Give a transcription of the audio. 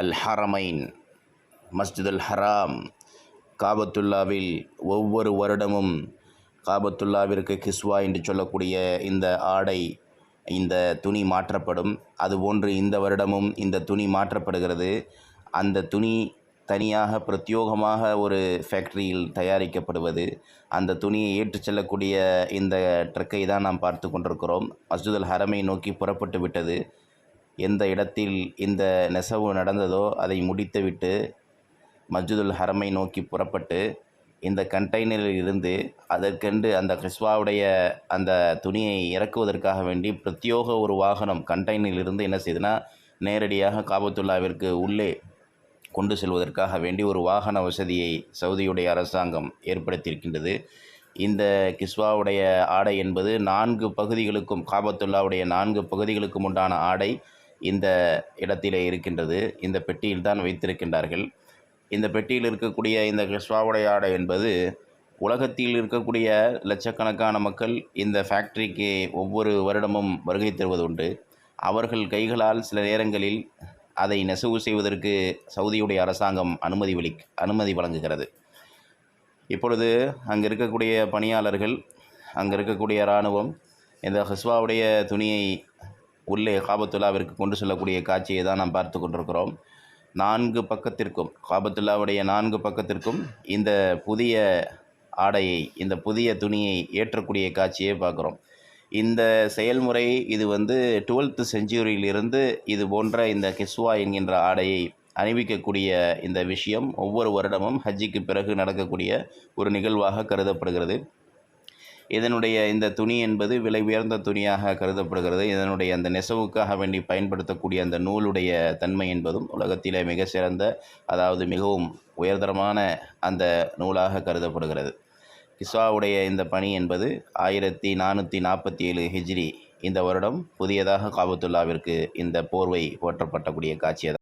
அல் ஹரமைன் மஸ்ஜித் அல் ஹராம் காபத்துல்லாவில் ஒவ்வொரு வருடமும் காபத்துல்லாவிற்கு கிஸ்வா என்று சொல்லக்கூடிய இந்த ஆடை இந்த துணி மாற்றப்படும். அதுபோன்று இந்த வருடமும் இந்த துணி மாற்றப்படுகிறது. அந்த துணி தனியாக பிரத்யோகமாக ஒரு ஃபேக்டரியில் தயாரிக்கப்படுவது. அந்த துணியை ஏற்றுச் செல்லக்கூடிய இந்த ட்ரக்கை தான் நாம் பார்த்து கொண்டிருக்கிறோம். மஸ்ஜித் அல் ஹரமை நோக்கி புறப்பட்டு விட்டது. எந்த இடத்தில் இந்த நெசவு நடந்ததோ அதை முடித்துவிட்டு மஸ்ஜிதுல் ஹரமை நோக்கி புறப்பட்டு இந்த கண்டெய்னரில் இருந்து அதற்கென்று அந்த கிறிஸ்வாவுடைய அந்த துணியை இறக்குவதற்காக வேண்டி பிரத்யோக ஒரு வாகனம் கண்டெய்னரிலிருந்து என்ன செய்யுதுன்னா நேரடியாக காபத்துல்லாவிற்கு உள்ளே கொண்டு செல்வதற்காக வேண்டி ஒரு வாகன வசதியை சவுதியுடைய அரசாங்கம் ஏற்படுத்தியிருக்கின்றது. இந்த கிஸ்வாவுடைய ஆடை என்பது நான்கு பகுதிகளுக்கும் காபத்துல்லாவுடைய நான்கு பகுதிகளுக்கும் உண்டான ஆடை. இந்த இடத்திலே இருக்கின்றது. இந்த பெட்டியில் தான் வைத்திருக்கின்றார்கள். இந்த பெட்டியில் இருக்கக்கூடிய இந்த கிஸ்வாவுடைய ஆடை என்பது உலகத்தில் இருக்கக்கூடிய லட்சக்கணக்கான மக்கள் இந்த ஃபேக்ட்ரிக்கு ஒவ்வொரு வருடமும் வருகை தருவதுண்டு. அவர்கள் கைகளால் சில நேரங்களில் அதை நெசவு செய்வதற்கு சவுதியுடைய அரசாங்கம் அனுமதி வழி அனுமதி வழங்குகிறது. இப்பொழுது அங்கே இருக்கக்கூடிய பணியாளர்கள் அங்கே இருக்கக்கூடிய இராணுவம் இந்த ஹஸ்வாவுடைய துணியை உள்ளே காபத்துல்லாவிற்கு கொண்டு செல்லக்கூடிய காட்சியை தான் நாம் பார்த்து கொண்டிருக்கிறோம். நான்கு பக்கத்திற்கும் காபத்துல்லாவுடைய நான்கு பக்கத்திற்கும் இந்த புதிய ஆடையை இந்த புதிய துணியை ஏற்றக்கூடிய காட்சியை பார்க்குறோம். இந்த செயல்முறை இது வந்து டுவெல்த்து செஞ்சுரியிலிருந்து இது போன்ற இந்த கிஸ்வா என்கின்ற ஆடையை அணிவிக்கக்கூடிய இந்த விஷயம். ஒவ்வொரு வருடமும் ஹஜ்ஜிக்கு பிறகு நடக்கக்கூடிய ஒரு நிகழ்வாக கருதப்படுகிறது. இதனுடைய இந்த துணி என்பது விலை உயர்ந்த துணியாக கருதப்படுகிறது. இதனுடைய அந்த நெசவுக்காக வேண்டி பயன்படுத்தக்கூடிய அந்த நூலுடைய தன்மை என்பதும் உலகத்திலே மிக சிறந்த அதாவது மிகவும் உயர்தரமான அந்த நூலாக கருதப்படுகிறது. கிஸ்வாவுடைய இந்த பணி என்பது ஆயிரத்தி நானூற்றி நாற்பத்தி ஏழு ஹிஜ்ரி இந்த வருடம் புதியதாக காபத்துல்லாவிற்கு இந்த போர்வை போற்றப்பட்டக்கூடிய காட்சியை